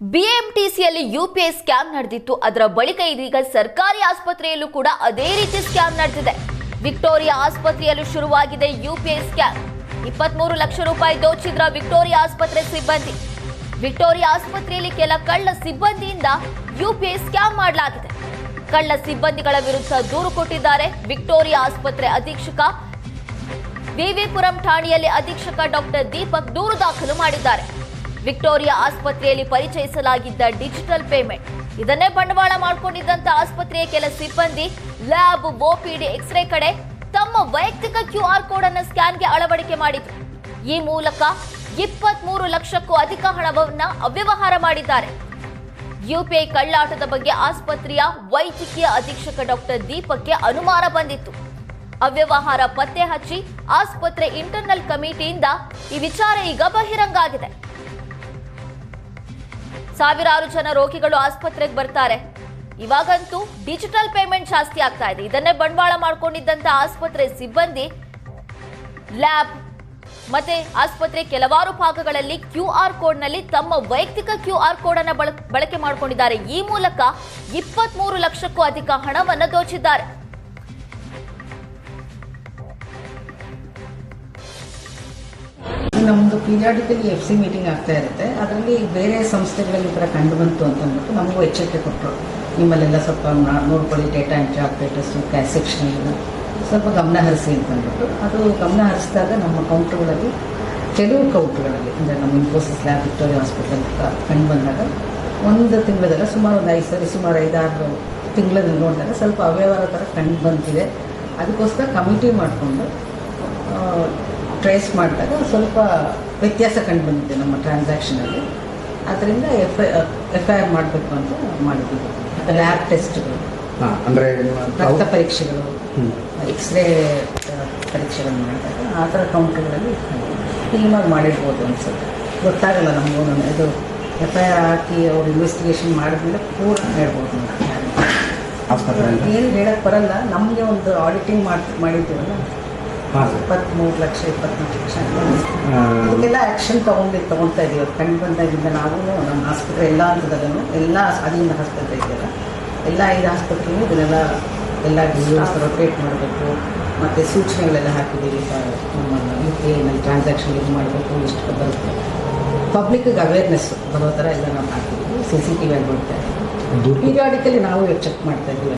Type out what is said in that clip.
ಬಿಎಂಟಿಸಿಯಲ್ಲಿ UPI scam ನಡೆದಿತ್ತು. ಅದರ ಬಳಿಕ ಇದೀಗ ಸರ್ಕಾರಿ ಆಸ್ಪತ್ರೆಯಲ್ಲೂ ಕೂಡ ಅದೇ ರೀತಿ ಸ್ಕ್ಯಾಮ್ ನಡೆದಿದೆ. ವಿಕ್ಟೋರಿಯಾ ಆಸ್ಪತ್ರೆಯಲ್ಲೂ ಶುರುವಾಗಿದೆ ಯುಪಿಐ ಸ್ಕ್ಯಾಮ್. ಇಪ್ಪತ್ಮೂರು ಲಕ್ಷ ರೂಪಾಯಿ ದೋಚಿದ್ರ ವಿಕ್ಟೋರಿಯಾ ಆಸ್ಪತ್ರೆ ಸಿಬ್ಬಂದಿ. ವಿಕ್ಟೋರಿಯಾ ಆಸ್ಪತ್ರೆಯಲ್ಲಿ ಕೆಲ ಕಳ್ಳ ಸಿಬ್ಬಂದಿಯಿಂದ ಯುಪಿಐ ಸ್ಕ್ಯಾಮ್ ಮಾಡಲಾಗಿದೆ. ಕಳ್ಳ ಸಿಬ್ಬಂದಿಗಳ ವಿರುದ್ಧ ದೂರು ಕೊಟ್ಟಿದ್ದಾರೆ ವಿಕ್ಟೋರಿಯಾ ಆಸ್ಪತ್ರೆ ಅಧೀಕ್ಷಕ. ವಿವಿಪುರಂ ಠಾಣೆಯಲ್ಲಿ ಅಧೀಕ್ಷಕ ಡಾಕ್ಟರ್ ದೀಪಕ್ ದೂರು ದಾಖಲು ಮಾಡಿದ್ದಾರೆ. ವಿಕ್ಟೋರಿಯಾ ಆಸ್ಪತ್ರೆಯಲ್ಲಿ ಪರಿಚಯಿಸಲಾಗಿದ್ದ ಡಿಜಿಟಲ್ ಪೇಮೆಂಟ್. ಇದನ್ನೇ ಬಂಡವಾಳ ಮಾಡಿಕೊಂಡಿದ್ದಂತ ಆಸ್ಪತ್ರೆಯ ಕೆಲ ಸಿಬ್ಬಂದಿ, ಲ್ಯಾಬ್ ಓಪಿಡಿ ಎಕ್ಸ್ರೇ ಕಡೆ ತಮ್ಮ ವೈಯಕ್ತಿಕ ಕ್ಯೂ ಆರ್ ಕೋಡ್ ಅನ್ನು ಸ್ಕ್ಯಾನ್ಗೆ ಅಳವಡಿಕೆ ಮಾಡಿದ್ರು. ಈ ಮೂಲಕ ಇಪ್ಪತ್ಮೂರು ಲಕ್ಷಕ್ಕೂ ಅಧಿಕ ಹಣವನ್ನ ಅವ್ಯವಹಾರ ಮಾಡಿದ್ದಾರೆ. ಯುಪಿಐ ಕಳ್ಳಾಟದ ಬಗ್ಗೆ ಆಸ್ಪತ್ರೆಯ ವೈದ್ಯಕೀಯ ಅಧೀಕ್ಷಕ ಡಾಕ್ಟರ್ ದೀಪಕ್ಗೆ ಅನುಮಾನ ಬಂದಿತ್ತು. ಅವ್ಯವಹಾರ ಪತ್ತೆ ಹಚ್ಚಿ ಆಸ್ಪತ್ರೆ ಇಂಟರ್ನಲ್ ಕಮಿಟಿಯಿಂದ ಈ ವಿಚಾರ ಈಗ ಬಹಿರಂಗ ಆಗಿದೆ ಸಾವಿರಾರು ಜನ ರೋಗಿಗಳು ಆಸ್ಪತ್ರೆಗೆ ಬರ್ತಾರೆ. ಇವಾಗಂತೂ ಡಿಜಿಟಲ್ ಪೇಮೆಂಟ್ ಜಾಸ್ತಿ ಆಗ್ತಾ ಇದೆ. ಇದನ್ನೇ ಬಂಡವಾಳ ಮಾಡ್ಕೊಂಡಿದ್ದಂತ ಆಸ್ಪತ್ರೆ ಸಿಬ್ಬಂದಿ, ಲ್ಯಾಬ್ ಮತ್ತೆ ಆಸ್ಪತ್ರೆ ಕೆಲವಾರು ಭಾಗಗಳಲ್ಲಿ ಕ್ಯೂ ಆರ್ ಕೋಡ್ನಲ್ಲಿ ತಮ್ಮ ವೈಯಕ್ತಿಕ ಕ್ಯೂ ಆರ್ ಕೋಡ್ ಅನ್ನ ಬಳಕೆ ಮಾಡಿಕೊಂಡಿದ್ದಾರೆ. ಈ ಮೂಲಕ ಇಪ್ಪತ್ಮೂರು ಲಕ್ಷಕ್ಕೂ ಅಧಿಕ ಹಣವನ್ನು ದೋಚಿದ್ದಾರೆ. ನಮ್ಮದು ಪೀರಿಯಾಡಿಕಲಿ ಎಫ್ ಸಿ ಮೀಟಿಂಗ್ ಆಗ್ತಾ ಇರುತ್ತೆ. ಅದರಲ್ಲಿ ಬೇರೆ ಸಂಸ್ಥೆಗಳಲ್ಲಿ ಈ ಥರ ಕಂಡು ಬಂತು ಅಂತ ಅಂದ್ಬಿಟ್ಟು ನಮಗೂ ಎಚ್ಚರಿಕೆ ಕೊಟ್ಟರು. ನಿಮ್ಮಲ್ಲೆಲ್ಲ ಸ್ವಲ್ಪ ನೋಡ್ಕೊಳ್ಳಿ, data entry operators cash section ಸ್ವಲ್ಪ ಗಮನ ಹರಿಸಿ ಅಂತ ಅಂದ್ಬಿಟ್ಟು ಅದು ಗಮನ ಹರಿಸಿದಾಗ ನಮ್ಮ ಕೌಂಟ್ರುಗಳಲ್ಲಿ ಕೆಲವು ಕೌಂಟ್ರ್ಗಳಲ್ಲಿ ಅಂದರೆ ನಮ್ಮ ಇನ್ಫೋಸಿಸ್ ಲ್ಯಾಬ್ ವಿಕ್ಟೋರಿಯಾ ಹಾಸ್ಪಿಟಲ್ ಕಂಡು ಬಂದಾಗ ಒಂದು ತಿಂಗಳಲ್ಲ ಸುಮಾರು ಒಂದು ಐದು ಸರಿ, ಸುಮಾರು ಐದಾರು ತಿಂಗಳಲ್ಲಿ ನೋಡಿದಾಗ ಸ್ವಲ್ಪ ಅವ್ಯವಹಾರ ಥರ ಕಂಡು ಬಂದಿದೆ. ಅದಕ್ಕೋಸ್ಕರ ಕಮಿಟಿ ಮಾಡಿಕೊಂಡು ಟ್ರೇಸ್ ಮಾಡಿದಾಗ ಸ್ವಲ್ಪ ವ್ಯತ್ಯಾಸ ಕಂಡು ಬಂದಿದೆ ನಮ್ಮ ಟ್ರಾನ್ಸಾಕ್ಷನಲ್ಲಿ ಅದರಿಂದ F I F I R ಮಾಡಬೇಕು ಅಂತ ಮಾಡಿದ್ದೀವಿ. ಲ್ಯಾಬ್ ಟೆಸ್ಟ್ಗಳು ಅಂದರೆ ರಕ್ತ ಪರೀಕ್ಷೆಗಳು. ಎಕ್ಸ್ರೇ ಪರೀಕ್ಷೆಗಳನ್ನು ಮಾಡಿದಾಗ ಆ ಥರ ಕೌಂಟ್ರುಗಳಲ್ಲಿ ಕ್ಲೀನಾಗಿ ಮಾಡಿರ್ಬೋದು ಅನ್ಸುತ್ತೆ. ಗೊತ್ತಾಗಲ್ಲ ನಮಗೂ ಇದು ಎಫ್ ಐ ಆರ್ ಹಾಕಿ ಅವ್ರು ಇನ್ವೆಸ್ಟಿಗೇಷನ್ ಮಾಡಿದ್ಮೇಲೆ ಪೂರ್ಣ ಹೇಳ್ಬೋದು ಏನು ಹೇಳಕ್ಕೆ ಬರಲ್ಲ. ನಮಗೆ ಒಂದು ಆಡಿಟಿಂಗ್ ಮಾಡಿ ಮಾಡಿದ್ದೀವಲ್ಲ ಇಪ್ಪತ್ತ್ಮೂರು ಲಕ್ಷ ಇಪ್ಪತ್ನಾಲ್ಕು ಲಕ್ಷ. ಇದಕ್ಕೆಲ್ಲ ಆ್ಯಕ್ಷನ್ ತೊಗೊಂಡು ತೊಗೊಳ್ತಾ ಇದೀವಿ. ಅವ್ರು ಕಂಡು ಬಂದಾಗಿಂದ ನಾವು ನಮ್ಮ ಆಸ್ಪತ್ರೆ ಎಲ್ಲ ಹಂತದಲ್ಲೂ ಎಲ್ಲ ಅಧೀನ ಆಸ್ಪತ್ರೆ ಇದೆಯಲ್ಲ ಎಲ್ಲ ಐದು ಆಸ್ಪತ್ರೆಯೂ ಇದನ್ನೆಲ್ಲ ಎಲ್ಲ ಡಿಸೀಸ್ ರೊಟೇಟ್ ಮಾಡಬೇಕು. ಮತ್ತು ಸೂಚನೆಗಳೆಲ್ಲ ಹಾಕಿದ್ದೀವಿ. ಯು ಪಿ ಐನಲ್ಲಿ ಟ್ರಾನ್ಸಾಕ್ಷನ್ ಇದು ಮಾಡಬೇಕು ಇಷ್ಟು ಬರುತ್ತೆ. ಪಬ್ಲಿಕ್ಗೆ ಅವೇರ್ನೆಸ್ ಬರೋ ಥರ ಎಲ್ಲ ನಾವು ಹಾಕಿದ್ದೀವಿ. ಸಿ ಸಿ ಟಿ ವಿ ನೋಡ್ತಾ ಇದ್ದೀವಿ ಪೀರಿಯಾಡಿಕಲಿ ನಾವು ಚೆಕ್ ಮಾಡ್ತಾ ಇದ್ದೀವಿ